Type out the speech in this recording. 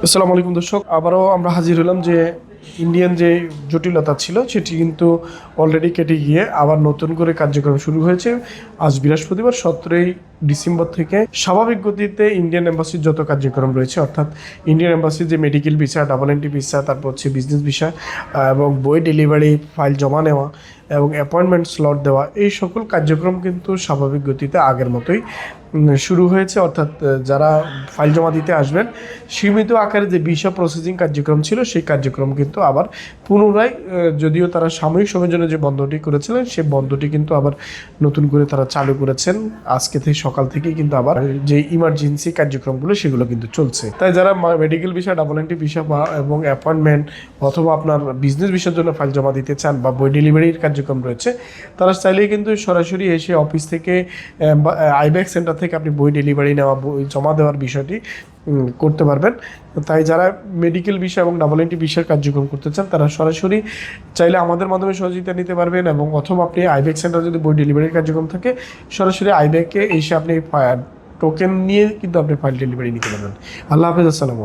আসসালামু আলাইকুম দর্শক আবারও আমরা হাজির হলাম যে ইন্ডিয়ান যে জটিলতা ছিল, সেটি কিন্তু অলরেডি কেটে গিয়ে আবার নতুন করে কার্যক্রম শুরু হয়েছে। আজ বৃহস্পতিবার, সতেরোই ডিসেম্বর থেকে স্বাভাবিক গতিতে ইন্ডিয়ান এম্বাসির যত কার্যক্রম রয়েছে, অর্থাৎ ইন্ডিয়ান এম্বাসির যে medical visa double entry visa তারপর হচ্ছে বিজনেস ভিসা এবং বই ডেলিভারি ফাইল জমা নেওয়া, এবং অ্যাপয়েন্টমেন্ট স্লট দেওয়া, এই সকল কার্যক্রম কিন্তু স্বাভাবিক গতিতে আগের মতোই শুরু হয়েছে। অর্থাৎ যারা ফাইল জমা দিতে আসবেন, সীমিত আকারে যে ভিসা প্রসেসিং কার্যক্রম ছিল, সেই কার্যক্রম কিন্তু আবার পুনরায় যদিও তারা সাময়িক সময়ের জন্য যে বন্ধটি করেছিলেন সেই বন্ধটি কিন্তু আবার নতুন করে তারা চালু করেছেন। আজকে থেকে সকাল থেকেই কিন্তু আবার যে ইমার্জেন্সি কার্যক্রমগুলো, সেগুলো কিন্তু চলছে। তাই যারা medical visa double entry visa বা, এবং অ্যাপয়েন্টমেন্ট অথবা আপনার বিজনেস ভিসার জন্য ফাইল জমা দিতে চান বা বই ডেলিভারির কার্যক্রম রয়েছে, তারা চাইলেই কিন্তু সরাসরি এসে অফিস থেকে আইব্যাক সেন্টার থেকে আপনি বই ডেলিভারি নেওয়া, বই জমা দেওয়ার বিষয়টি করতে পারবেন। তাই যারা মেডিকেল বিষয় এবং ডাবল এনটি বিষয়ের কার্যক্রম করতে চান, তারা সরাসরি চাইলে আমাদের মাধ্যমে সহযোগিতা নিতে পারবেন এবং অথবা আপনি আইবেক সেন্টার যদি বই ডেলিভারির কার্যক্রম থাকে, সরাসরি আইবেকে এসে আপনি টোকেন নিয়ে কিন্তু আপনি ফাইল ডেলিভারি নিতে পারবেন। আল্লাহ হাফিজ, আসসালামু